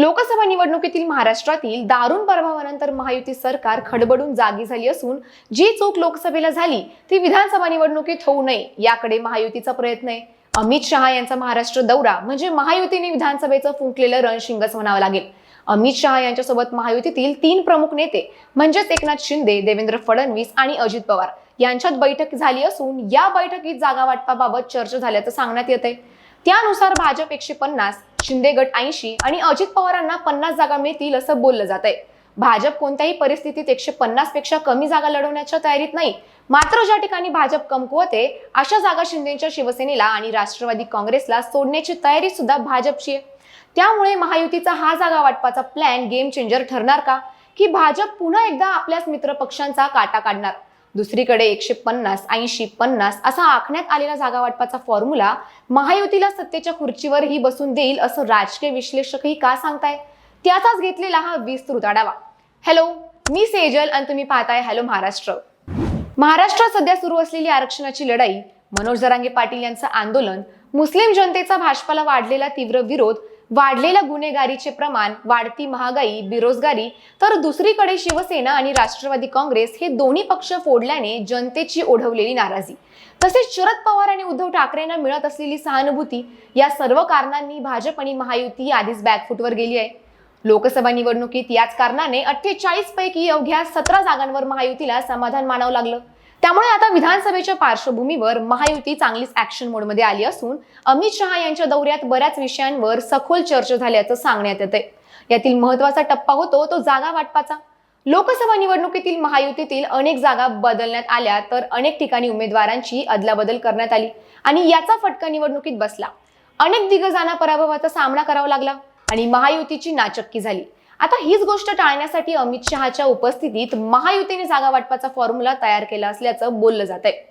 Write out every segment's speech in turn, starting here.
लोकसभा निवडणुकीतील महाराष्ट्रातील दारुण प्रभावानंतर महायुती सरकार खडबडून जागी झाली असून जी चूक लोकसभेला झाली ती विधानसभा निवडणुकीत होऊ नये याकडे महायुतीचा प्रयत्न आहे. अमित शहा यांचा महाराष्ट्र दौरा म्हणजे महायुतीने विधानसभेचं फुंकलेलं रणशिंगच म्हणावं लागेल. अमित शहा यांच्यासोबत महायुतीतील तीन प्रमुख नेते म्हणजेच एकनाथ शिंदे देवेंद्र फडणवीस आणि अजित पवार यांच्यात बैठक झाली असून या बैठकीत जागा वाटपाबाबत चर्चा झाल्याचं सांगण्यात येत आहे त्यानुसार भाजप एकशे पन्नास शिंदे गट ऐंशी आणि अजित पवारांना पन्नास जागा मिळतील असं बोललं जात आहे भाजप कोणत्याही परिस्थितीत एकशे पन्नासपेक्षा कमी जागा लढवण्याच्या तयारीत नाही. मात्र ज्या ठिकाणी भाजप कमकुवते अशा जागा शिंदेच्या शिवसेनेला आणि राष्ट्रवादी काँग्रेसला सोडण्याची तयारी सुद्धा भाजपची आहे. त्यामुळे महायुतीचा हा जागा वाटपाचा प्लॅन गेम चेंजर ठरणार का? की भाजप पुन्हा एकदा आपल्याच मित्र पक्षांचा काटा काढणार? दुसरीकडे एकशे पन्नास ऐंशी पन्नास असा आखण्यात आलेला जागा वाटपाचा फॉर्म्युला महायुतीला सत्तेच्या खुर्चीवरही बसून देईल असं राजकीय विश्लेषकही का सांगताय? त्याचाच घेतलेला हा विस्तृत आढावा. हॅलो मी सेजल आणि तुम्ही पाहताय हॅलो महाराष्ट्र. महाराष्ट्रात सध्या सुरू असलेली आरक्षणाची लढाई मनोज जरांगे पाटील यांचं आंदोलन मुस्लिम जनतेचा भाजपाला वाढलेला तीव्र विरोध वाढलेल्या गुन्हेगारीचे प्रमाण वाढती महागाई बेरोजगारी तर दुसरीकडे शिवसेना आणि राष्ट्रवादी काँग्रेस हे दोन्ही पक्ष फोडल्याने जनतेची ओढवलेली नाराजी. तसेच शरद पवार आणि उद्धव ठाकरेंना मिळत असलेली सहानुभूती या सर्व कारणांनी भाजप आणि महायुती आधीच बॅकफूटवर गेली आहे. लोकसभा निवडणुकीत याच कारणाने अठ्ठेचाळीस पैकी अवघ्या सतरा जागांवर महायुतीला समाधान मानावं लागलं. त्यामुळे आता विधानसभेच्या पार्श्वभूमीवर महायुती चांगलीच ऍक्शन मोडमध्ये आली असून अमित शहा यांच्या दौऱ्यात बऱ्याच विषयांवर सखोल चर्चा झाल्याचं सांगण्यात येते यातील महत्त्वाचा टप्पा होतो तो जागा वाटपाचा. लोकसभा निवडणुकीतील महायुतीतील अनेक जागा बदलण्यात आल्या तर अनेक ठिकाणी उमेदवारांची अदलाबदल करण्यात आली आणि याचा फटका निवडणुकीत बसला. अनेक दिग्गजांना पराभवाचा सामना करावा लागला आणि महायुतीची नाचक्की झाली. आता हीच गोष्ट टाळण्यासाठी अमित शहाच्या उपस्थितीत महायुतीने जागा वाटपाचा फॉर्म्युला तयार केला असल्याचं बोललं जात आहे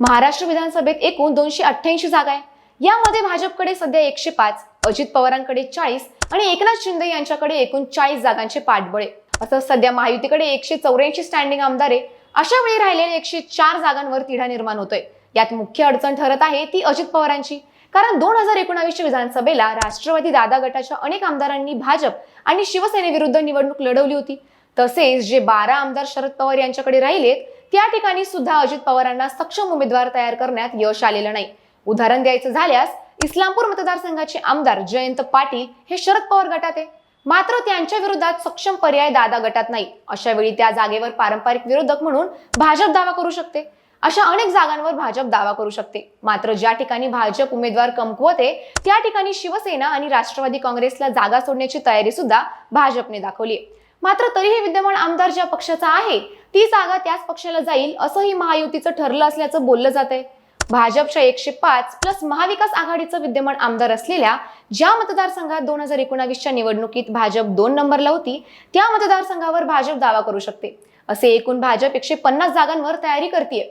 महाराष्ट्र विधानसभेत एकूण दोनशे अठ्ठ्याऐंशी जागा आहे. यामध्ये भाजपकडे सध्या एकशे पाच अजित पवारांकडे चाळीस आणि एकनाथ शिंदे यांच्याकडे एकूण चाळीस जागांचे पाठबळ. आहे असं सध्या महायुतीकडे एकशे चौऱ्याऐंशी स्टँडिंग आमदार आहे. अशा वेळी राहिलेल्या एकशे चार जागांवर तिढा निर्माण होतोय. यात मुख्य अडचण ठरत आहे ती अजित पवारांची. कारण दोन हजार एकोणावीसच्या विधानसभेला राष्ट्रवादी दादा गटाच्या अनेक आमदारांनी भाजप आणि शिवसेनेविरुद्ध निवडणूक लढवली होती. तसेच जे बारा आमदार शरद पवार यांच्याकडे राहिलेत त्या ठिकाणी सुद्धा अजित पवारांना सक्षम उमेदवार तयार करण्यात यश आलेलं नाही. उदाहरण द्यायचं झाल्यास इस्लामपूर मतदारसंघाचे आमदार जयंत पाटील हे शरद पवार गटात आहे. मात्र त्यांच्या विरोधात सक्षम पर्याय दादा गटात नाही. अशा वेळी त्या जागेवर पारंपरिक विरोधक म्हणून भाजप दावा करू शकते. अशा अनेक जागांवर भाजप दावा करू शकते. मात्र ज्या ठिकाणी भाजप उमेदवार कमकुवते त्या ठिकाणी शिवसेना आणि राष्ट्रवादी काँग्रेसला जागा सोडण्याची तयारी सुद्धा भाजपने दाखवली मात्र तरीही विद्यमान आमदार ज्या पक्षाचा आहे ती जागा त्याच पक्षाला जाईल असंही महायुतीचं ठरलं असल्याचं बोललं जात आहे भाजपच्या एकशे पाच प्लस महाविकास आघाडीचं विद्यमान आमदार असलेल्या ज्या मतदारसंघात दोन हजार एकोणावीसच्या निवडणुकीत भाजप दोन नंबरला होती त्या मतदारसंघावर भाजप दावा करू शकते. असे एकूण भाजप एकशे पन्नास जागांवर तयारी करते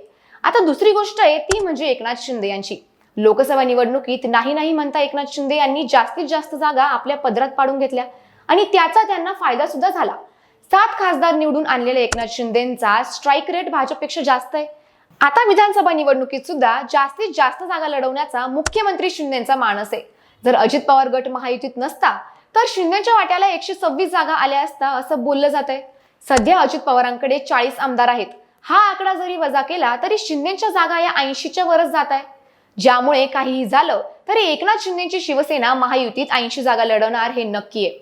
आता दुसरी गोष्ट आहे ती म्हणजे एकनाथ शिंदे यांची. लोकसभा निवडणुकीत नाही नाही म्हणता एकनाथ शिंदे यांनी जास्तीत जास्त जागा आपल्या पदरात पाडून घेतल्या. आणि त्याचा त्यांना फायदा सुद्धा झाला. सात खासदार निवडून आणलेल्या एकनाथ शिंदेचा स्ट्राईक रेट भाजपपेक्षा जास्त आहे. आता विधानसभा निवडणुकीत सुद्धा जास्तीत जास्त जागा लढवण्याचा मुख्यमंत्री शिंदेचा मानस आहे. जर अजित पवार गट महायुतीत नसता तर शिंदेच्या वाट्याला एकशे सव्वीस जागा आल्या असता असं बोललं जात आहे सध्या अजित पवारांकडे चाळीस आमदार आहेत. हा आकडा जरी वजा केला तरी शिंदेच्या जागा या ऐंशीच्या वरच जात आहे ज्यामुळे काहीही झालं तरी एकनाथ शिंदेची शिवसेना महायुतीत ऐंशी जागा लढवणार हे नक्की आहे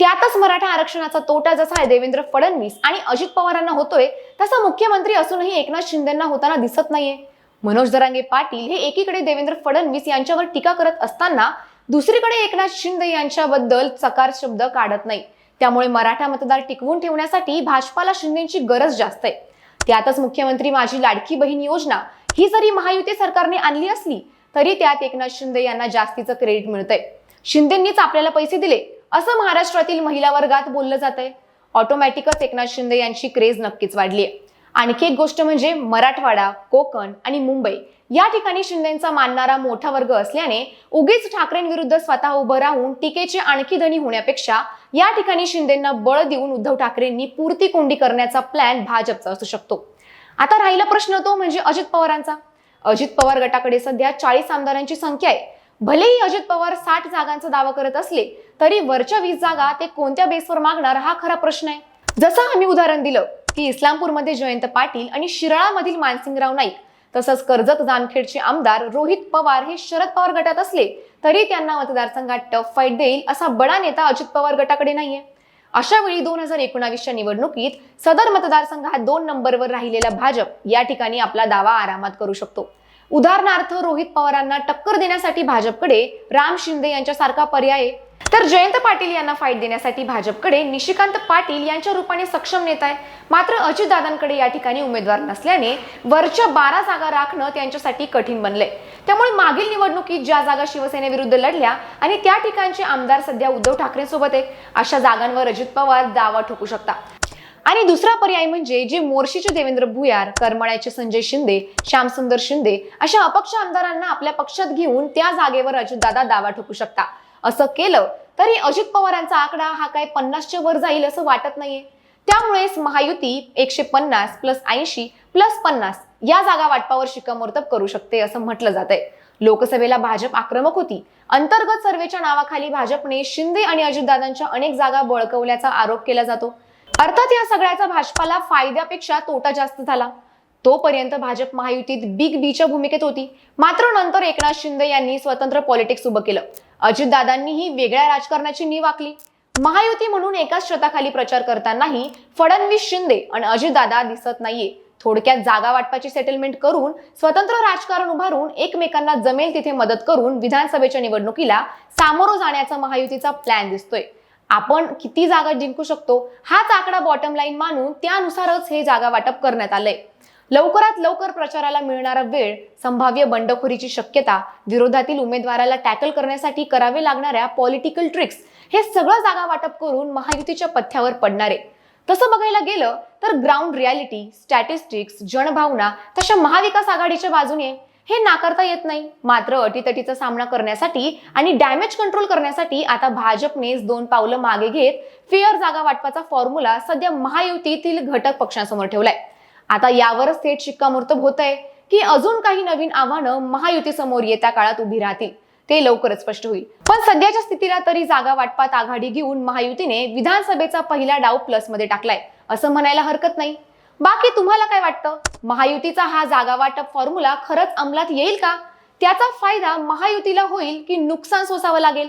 त्यातच मराठा आरक्षणाचा तोटा जसा आहे देवेंद्र फडणवीस आणि अजित पवारांना होतोय तसा मुख्यमंत्री असूनही एकनाथ शिंदेना होताना दिसत नाहीये. मनोज दरांगे पाटील हे एकीकडे देवेंद्र फडणवीस यांच्यावर टीका करत असताना दुसरीकडे एकनाथ शिंदे यांच्याबद्दल चकार शब्द काढत नाही. त्यामुळे मराठा मतदार टिकवून ठेवण्यासाठी भाजपाला शिंदेची गरज जास्त आहे. त्यातच मुख्यमंत्री माझी लाडकी बहीण योजना ही जरी महायुती सरकारने आणली असली तरी त्यात एकनाथ शिंदे यांना जास्तीचं क्रेडिट मिळतंय. शिंदेंनीच आपल्याला पैसे दिले असं महाराष्ट्रातील महिला वर्गात बोललं जात आहे ऑटोमॅटिकच एकनाथ शिंदे यांची क्रेज नक्कीच वाढली आहे आणखी एक गोष्ट म्हणजे मराठवाडा कोकण आणि मुंबई या ठिकाणी शिंदेचा मानणारा मोठा वर्ग असल्याने उगीच ठाकरेंविरुद्ध स्वतः उभं राहून टीकेचे आणखी धनी होण्यापेक्षा या ठिकाणी शिंदेना बळ देऊन उद्धव ठाकरेंनी पूर्ती कोंडी करण्याचा प्लॅन भाजपचा असू शकतो. आता राहिला प्रश्न तो म्हणजे अजित पवारांचा. अजित पवार गटाकडे सध्या चाळीस आमदारांची संख्या आहे. भलेही अजित पवार साठ जागांचा दावा करत असले तरी वरच्या वीस जागा ते कोणत्या बेसवर मागणार हा खरा प्रश्न आहे. जसं आम्ही उदाहरण दिलं की इस्लामपूरमध्ये जयंत पाटील आणि शिराळामधील मानसिंगराव नाईक तसंच कर्जत जामखेडचे आमदार रोहित पवार हे शरद पवार गटात असले तरी त्यांना मतदारसंघात टफ फाईट देईल असा बडा नेता अजित पवार गटाकडे नाहीये. अशा वेळी दोन हजार एकोणावीसच्या निवडणुकीत सदर मतदारसंघात दोन नंबरवर राहिलेला भाजप या ठिकाणी आपला दावा आरामात करू शकतो. उदाहरणार्थ रोहित पवारांना टक्कर देण्यासाठी भाजपकडे राम शिंदे यांच्यासारखा पर्याय तर जयंत पाटील यांना फाईट देण्यासाठी भाजपकडे निशिकांत पाटील यांच्या रूपाने सक्षम नेता आहे मात्र अजितदादांकडे या ठिकाणी उमेदवार नसल्याने वरच्या बारा जागा राखणं त्यांच्यासाठी कठीण बनलंय. त्यामुळे मागील निवडणुकीत ज्या जागा शिवसेनेविरुद्ध लढल्या आणि त्या ठिकाणचे आमदार सध्या उद्धव ठाकरेंसोबत आहे अशा जागांवर अजित पवार दावा ठोकू शकतात आणि दुसरा पर्याय म्हणजे जे मोर्शीचे देवेंद्र भुयार करमळ्याचे संजय शिंदे श्यामसुंदर शिंदे अशा अपक्ष आमदारांना आपल्या पक्षात घेऊन त्या जागेवर अजितदादा दावा ठोकू शकता. असं केलं तरी अजित पवारांचा आकडा हा काय पन्नासच्या वर जाईल असं वाटत नाहीये. त्यामुळेच महायुती एकशे पन्नास प्लस ऐंशी प्लस पन्नास या जागा वाटपावर शिक्कामोर्तब करू शकते असं म्हटलं जात आहे लोकसभेला भाजप आक्रमक होती. अंतर्गत सर्वेच्या नावाखाली भाजपने शिंदे आणि अजितदादांच्या अनेक जागा बळकवल्याचा आरोप केला जातो. अर्थात या सगळ्याचा भाजपाला फायद्यापेक्षा तोटा जास्त झाला. तोपर्यंत भाजप महायुतीत बिग बीच्या भूमिकेत होती. मात्र नंतर एकनाथ शिंदे यांनी स्वतंत्र पॉलिटिक्स उभं केलं. अजितदादांनीही वेगळ्या राजकारणाची नीव आखली. महायुती म्हणून एकाच छताखाली प्रचार करतानाही फडणवीस शिंदे आणि अजितदादा दिसत नाहीये. थोडक्यात जागा वाटपाची सेटलमेंट करून स्वतंत्र राजकारण उभारून एकमेकांना जमेल तिथे मदत करून विधानसभेच्या निवडणुकीला सामोरं जाण्याचा महायुतीचा प्लॅन दिसतोय. आपण किती जागा जिंकू शकतो हाच आकडा बॉटम लाईन मानून त्यानुसारच हे जागा वाटप करण्यात आलंय. लवकरात लवकर प्रचाराला मिळणारा वेळ संभाव्य बंडखोरीची शक्यता विरोधातील उमेदवाराला टॅकल करण्यासाठी करावे लागणाऱ्या पॉलिटिकल ट्रिक्स हे सगळं जागा वाटप करून महायुतीच्या पथ्यावर पडणारे. तसं बघायला गेलं तर ग्राउंड रियालिटी स्टॅटिस्टिक्स जनभावना तशा महाविकास आघाडीच्या बाजूने हे नाकारता येत नाही. मात्र अटीतटीचा सामना करण्यासाठी आणि डॅमेज कंट्रोल करण्यासाठी आता भाजपनेच दोन पावलं मागे घेत फेअर जागा वाटपाचा फॉर्म्युला सध्या महायुतीतील घटक पक्षांसमोर ठेवलाय. आता यावरच थेट शिक्कामोर्तब होत आहे की अजून काही नवीन आव्हानं महायुतीसमोर येत्या काळात उभी राहतील ते लवकरच स्पष्ट होईल. पण सध्याच्या स्थितीला तरी जागा वाटपात आघाडी घेऊन महायुतीने विधानसभेचा पहिला डाव प्लसमध्ये टाकलाय असं म्हणायला हरकत नाही. बाकी तुम्हाला काय वाटतं? महायुतीचा हा जागा वाटप फॉर्म्युला खरंच अंमलात येईल का? त्याचा फायदा महायुतीला होईल की नुकसान सोसावं लागेल?